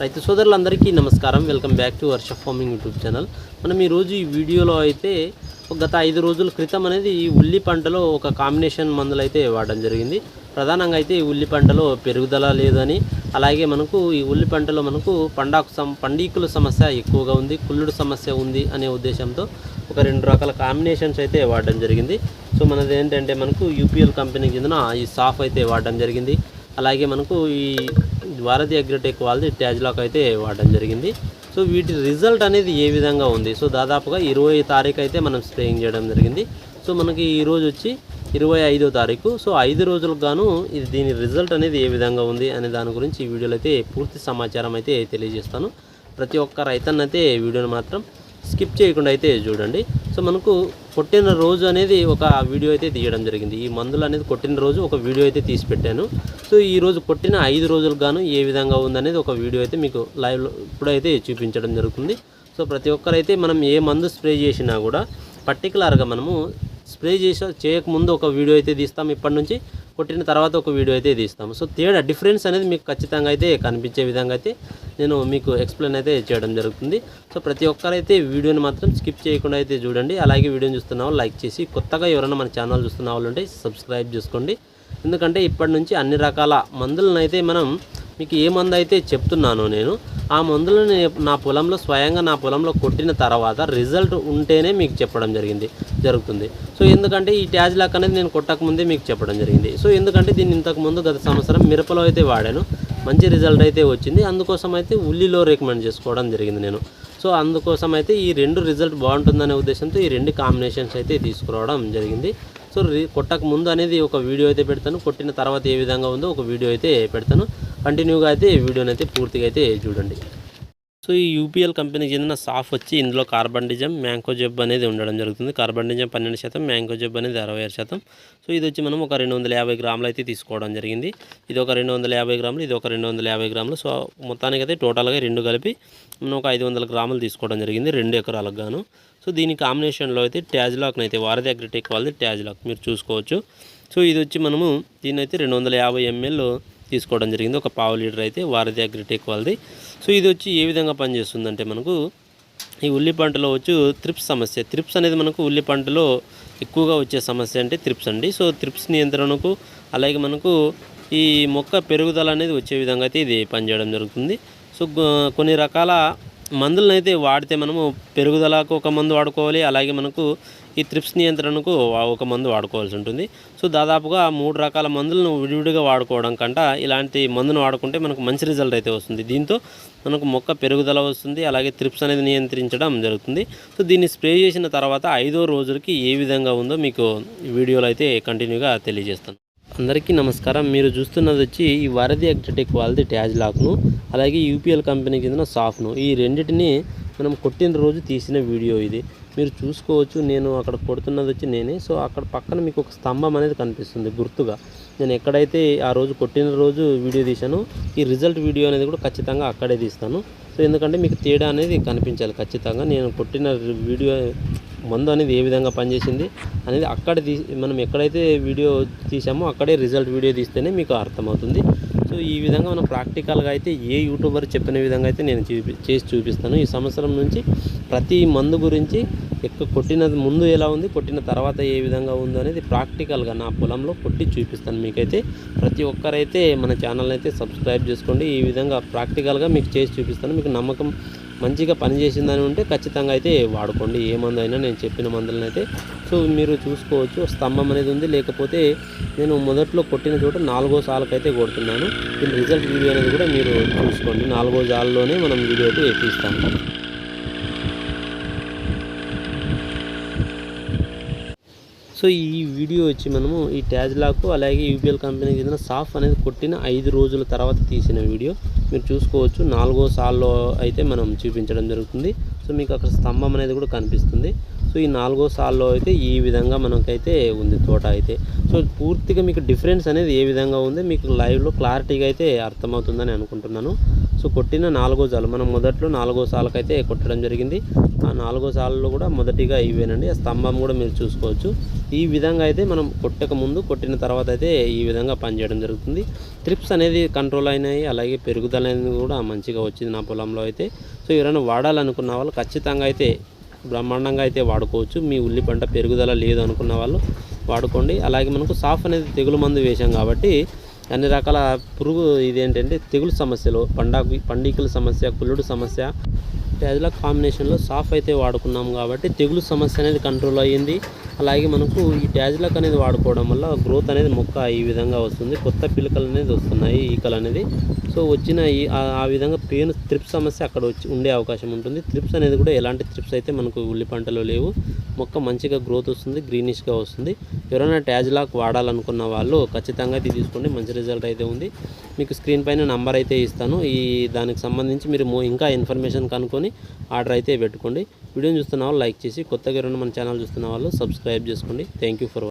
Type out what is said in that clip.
రైతు సోదరులందరికీ నమస్కారం. Welcome back to Varsha farming YouTube channel. మనం ఈరోజు ఈ వీడియోలో అయితే గత ఐదు రోజుల క్రితం అనేది ఈ ఉల్లి పంటలో ఒక కాంబినేషన్ మందులు అయితే వాడడం జరిగింది. ప్రధానంగా అయితే ఈ ఉల్లి పంటలో పెరుగుదల లేదని అలాగే మనకు ఈ ఉల్లి పంటలో మనకు పండాకు సం పండీకుల సమస్య ఎక్కువగా ఉంది కుళ్ళుడు సమస్య ఉంది అనే ఉద్దేశంతో ఒక రెండు రకాల కాంబినేషన్స్ అయితే వాడడం జరిగింది. సో మనది ఏంటంటే మనకు యూపీఎల్ కంపెనీకి చెందిన ఈ సాఫ్ అయితే వాడడం జరిగింది. అలాగే మనకు ఈ భారతి అగ్రిటెక్ వాళ్ళది ట్యాజ్లాక్ అయితే వాడడం జరిగింది. సో వీటి రిజల్ట్ అనేది ఏ విధంగా ఉంది? సో దాదాపుగా ఇరవై తారీఖు అయితే మనం స్ప్రేయింగ్ చేయడం జరిగింది. సో మనకి ఈరోజు వచ్చి ఇరవై ఐదో తారీఖు. సో ఐదు రోజులకు గాను ఇది దీని రిజల్ట్ అనేది ఏ విధంగా ఉంది అనే దాని గురించి ఈ వీడియోలో అయితే పూర్తి సమాచారం అయితే తెలియజేస్తాను. ప్రతి ఒక్క రైతన్నైతే వీడియోని మాత్రం స్కిప్ చేయకుండా అయితే చూడండి. సో మనకు కొట్టిన రోజు అనేది ఒక వీడియో అయితే తీయడం జరిగింది. ఈ మందులు అనేది కొట్టిన రోజు ఒక వీడియో అయితే తీసి పెట్టాను. సో ఈ రోజు కొట్టిన ఐదు రోజులకు గాను ఏ విధంగా ఉందనేది ఒక వీడియో అయితే మీకు లైవ్లో ఇప్పుడైతే చూపించడం జరుగుతుంది. సో ప్రతి ఒక్కరైతే మనం ఏ మందు స్ప్రే చేసినా కూడా పర్టికులర్గా మనము స్ప్రే చేసే చేయకముందు ఒక వీడియో అయితే తీస్తాం ఇప్పటి నుంచి కొట్టిన తర్వాత ఒక వీడియో అయితే తీస్తాం. సో తేడా డిఫరెన్స్ అనేది మీకు ఖచ్చితంగా అయితే కనిపించే విధంగా అయితే నేను మీకు ఎక్స్ప్లెయిన్ అయితే చేయడం జరుగుతుంది. సో ప్రతి ఒక్కరైతే వీడియోని మాత్రం స్కిప్ చేయకుండా అయితే చూడండి. అలాగే వీడియోని చూస్తున్న వాళ్ళు లైక్ చేసి కొత్తగా ఎవరైనా మన ఛానల్ చూస్తున్న వాళ్ళు ఉంటే సబ్స్క్రైబ్ చేసుకోండి. ఎందుకంటే ఇప్పటి నుంచి అన్ని రకాల మందులను అయితే మనం మీకు ఏ మందు అయితే చెప్తున్నానో నేను ఆ మందులను నా పొలంలో స్వయంగా నా పొలంలో కొట్టిన తర్వాత రిజల్ట్ ఉంటేనే మీకు చెప్పడం జరిగింది జరుగుతుంది. సో ఎందుకంటే ఈ ట్యాజ్ లాక్ అనేది నేను కొట్టకముందే మీకు చెప్పడం జరిగింది. సో ఎందుకంటే దీన్ని ఇంతకుముందు గత సంవత్సరం మిరపలో అయితే వాడాను మంచి రిజల్ట్ అయితే వచ్చింది. అందుకోసం అయితే ఉల్లిలో రికమెండ్ చేసుకోవడం జరిగింది నేను. సో అందుకోసం అయితే ఈ రెండు రిజల్ట్ బాగుంటుందనే ఉద్దేశంతో ఈ రెండు కాంబినేషన్స్ అయితే తీసుకురావడం జరిగింది. సో రి- కొట్టక ముందు అనేది ఒక వీడియో అయితే పెడతాను కొట్టిన తర్వాత ఏ విధంగా ఉందో ఒక వీడియో అయితే పెడతాను. కంటిన్యూగా అయితే వీడియోని అయితే పూర్తిగా అయితే చూడండి. సో ఈ యూపీఎల్ కంపెనీకి చెందిన సాఫ్ వచ్చి ఇందులో కార్బన్ డిజమ్ మ్యాంకో జబ్ అనేది ఉండడం జరుగుతుంది. కార్బన్ డిజమ్ పన్నెండు శాతం మ్యాంకో జబ్ అనేది అరవై ఆరు శాతం. సో ఇది వచ్చి మనం ఒక రెండు వందల యాభై గ్రాములు అయితే తీసుకోవడం జరిగింది. ఇది ఒక రెండు వందల యాభై గ్రాములు ఇది ఒక రెండు వందల యాభై గ్రాములు. సో మొత్తానికి అయితే టోటల్గా రెండు కలిపి మనం ఒక ఐదు వందల గ్రాములు తీసుకోవడం జరిగింది రెండు ఎకరాలకు గాను. సో దీని కాంబినేషన్లో అయితే ట్యాజ్లాక్ని అయితే వారధి అగ్రిటెక్ వాళ్ళది ట్యాజ్ లాక్ మీరు చూసుకోవచ్చు. సో ఇది వచ్చి మనము దీని అయితే రెండు వందల యాభై ఎంఎల్ తీసుకోవడం జరిగింది. ఒక పావు లీటర్ అయితే వారధి అగ్రిటెక్ వాళ్ళది. సో ఇది వచ్చి ఏ విధంగా పనిచేస్తుందంటే మనకు ఈ ఉల్లి పంటలో వచ్చి త్రిప్స్ సమస్య. త్రిప్స్ అనేది మనకు ఉల్లి పంటలో ఎక్కువగా వచ్చే సమస్య అంటే త్రిప్స్ అండి. సో త్రిప్స్ నియంత్రణకు అలాగే మనకు ఈ మొక్క పెరుగుదల అనేది వచ్చే విధంగా అయితే ఇది పనిచేయడం జరుగుతుంది. సో కొన్ని రకాల మందులను అయితే వాడితే మనము పెరుగుదలకు ఒక మందు వాడుకోవాలి అలాగే మనకు ఈ త్రిప్స్ నియంత్రణకు ఒక మందు వాడుకోవాల్సి ఉంటుంది. సో దాదాపుగా మూడు రకాల మందులను విడివిడిగా వాడుకోవడం కంట ఇలాంటి మందును వాడుకుంటే మనకు మంచి రిజల్ట్ అయితే వస్తుంది. దీంతో మనకు మొక్క పెరుగుదల వస్తుంది అలాగే త్రిప్స్ అనేది నియంత్రించడం జరుగుతుంది. సో దీన్ని స్ప్రే చేసిన తర్వాత ఐదో రోజులకి ఏ విధంగా ఉందో మీకు వీడియోలో అయితే కంటిన్యూగా తెలియజేస్తాను. అందరికీ నమస్కారం. మీరు చూస్తున్నది వచ్చి ఈ వరది అగ్రిటెక్ వాళ్ళది ట్యాజ్ లాక్ను అలాగే యూపీఎల్ కంపెనీ కింద సాఫ్ను ఈ రెండింటిని మనం కొట్టిన రోజు తీసిన వీడియో ఇది. మీరు చూసుకోవచ్చు నేను అక్కడ కొడుతున్నది వచ్చి నేనే. సో అక్కడ పక్కన మీకు ఒక స్తంభం అనేది కనిపిస్తుంది గుర్తుగా. నేను ఎక్కడైతే ఆ రోజు కొట్టిన రోజు వీడియో తీశానో ఈ రిజల్ట్ వీడియో అనేది కూడా ఖచ్చితంగా అక్కడే తీస్తాను. సో ఎందుకంటే మీకు తేడా అనేది కనిపించాలి ఖచ్చితంగా. నేను కొట్టిన వీడియో మందు అనేది ఏ విధంగా పనిచేసింది అనేది అక్కడ మనం ఎక్కడైతే వీడియో తీసామో అక్కడే రిజల్ట్ వీడియో తీస్తేనే మీకు అర్థమవుతుంది. సో ఈ విధంగా మనం ప్రాక్టికల్గా అయితే ఏ యూట్యూబర్ చెప్పిన విధంగా అయితే నేను చూపి చేసి చూపిస్తాను. ఈ సంవత్సరం నుంచి ప్రతి మందు గురించి ఎక్కువ కొట్టినది ముందు ఎలా ఉంది కొట్టిన తర్వాత ఏ విధంగా ఉందో అనేది ప్రాక్టికల్గా నా పొలంలో కొట్టి చూపిస్తాను మీకైతే. ప్రతి ఒక్కరైతే మన ఛానల్ అయితే సబ్స్క్రైబ్ చేసుకోండి. ఈ విధంగా ప్రాక్టికల్గా మీకు చేసి చూపిస్తాను. మీకు నమ్మకం మంచిగా పనిచేసిందని ఉంటే ఖచ్చితంగా అయితే వాడుకోండి. ఏ మందు అయినా నేను చెప్పిన మందులను అయితే. సో మీరు చూసుకోవచ్చు స్తంభం అనేది ఉంది. లేకపోతే నేను మొదట్లో కొట్టిన చోట నాలుగో సాలకైతే కొడుతున్నాను. దీని రిజల్ట్ వీడియో అనేది కూడా మీరు చూసుకోండి. నాలుగో జాల్లోనే మనం వీడియో అయితే తీస్తాము. సో ఈ వీడియో వచ్చి మనము ఈ ట్యాజ్లాకు అలాగే యూపీఎల్ కంపెనీకి చెందిన సాఫ్ అనేది కొట్టిన ఐదు రోజుల తర్వాత తీసిన వీడియో. మీరు చూసుకోవచ్చు. నాలుగో సాల్లో అయితే మనం చూపించడం జరుగుతుంది. సో మీకు అక్కడ స్తంభం అనేది కూడా కనిపిస్తుంది. సో ఈ నాలుగో సాల్లో అయితే ఈ విధంగా మనకైతే ఉంది తోట అయితే. సో పూర్తిగా మీకు డిఫరెన్స్ అనేది ఏ విధంగా ఉంది మీకు లైవ్లో క్లారిటీగా అయితే అర్థమవుతుందని అనుకుంటున్నాను. సో కొట్టిన నాలుగో సాలు మనం మొదట్లో నాలుగో సాలకైతే కొట్టడం జరిగింది. ఆ నాలుగో సాలలో కూడా మొదటిగా ఇవేనండి. ఆ స్తంభం కూడా మీరు చూసుకోవచ్చు. ఈ విధంగా అయితే మనం కొట్టక ముందు కొట్టిన తర్వాత అయితే ఈ విధంగా పనిచేయడం జరుగుతుంది. ట్రిప్స్ అనేది కంట్రోల్ అయినాయి అలాగే పెరుగుదల అనేది కూడా మంచిగా వచ్చింది నా పొలంలో అయితే. సో ఎవరైనా వాడాలనుకున్న వాళ్ళు ఖచ్చితంగా అయితే బ్రహ్మాండంగా అయితే వాడుకోవచ్చు. మీ ఉల్లి పంట పెరుగుదల లేదు అనుకున్న వాళ్ళు వాడుకోండి. అలాగే మనకు సాఫ్ అనేది తెగులు మందు వేసాం కాబట్టి అన్ని రకాల పురుగు ఇదేంటంటే తెగులు సమస్యలు పండాకు పండికల సమస్య కుళ్ళుడు సమస్య. ట్యాజ్ల కాంబినేషన్లో సాఫ్ అయితే వాడుకున్నాం కాబట్టి తెగులు సమస్య అనేది కంట్రోల్ అయ్యింది. అలాగే మనకు ఈ ట్యాజ్లకు అనేది వాడుకోవడం వల్ల గ్రోత్ అనేది మొక్క ఈ విధంగా వస్తుంది. కొత్త పిలకలు అనేది వస్తున్నాయి ఈకలు అనేది. సో వచ్చిన ఈ ఆ- ఆ విధంగా పెయిన్ త్రిప్స్ సమస్య అక్కడ వచ్చి ఉండే అవకాశం ఉంటుంది. త్రిప్స్ అనేది కూడా ఎలాంటి త్రిప్స్ అయితే మనకు ఉల్లి పంటలో లేవు. మొక్క మంచిగా గ్రోత్ వస్తుంది గ్రీనిష్గా వస్తుంది. ఎవరైనా ట్యాజ్లాక్ వాడాలనుకున్న వాళ్ళు ఖచ్చితంగా ఇది తీసుకోండి మంచి రిజల్ట్ అయితే ఉంది. మీకు స్క్రీన్ పైన నంబర్ అయితే ఇస్తాను. ఈ దానికి సంబంధించి మీరు ఇంకా ఇన్ఫర్మేషన్ కనుక్కొని ఆర్డర్ అయితే పెట్టుకోండి. వీడియోని చూస్తున్న వాళ్ళు లైక్ చేసి కొత్తగా ఎవరైనా మన ఛానల్ చూస్తున్న వాళ్ళు సబ్స్క్రైబ్ చేసుకోండి. Thank you for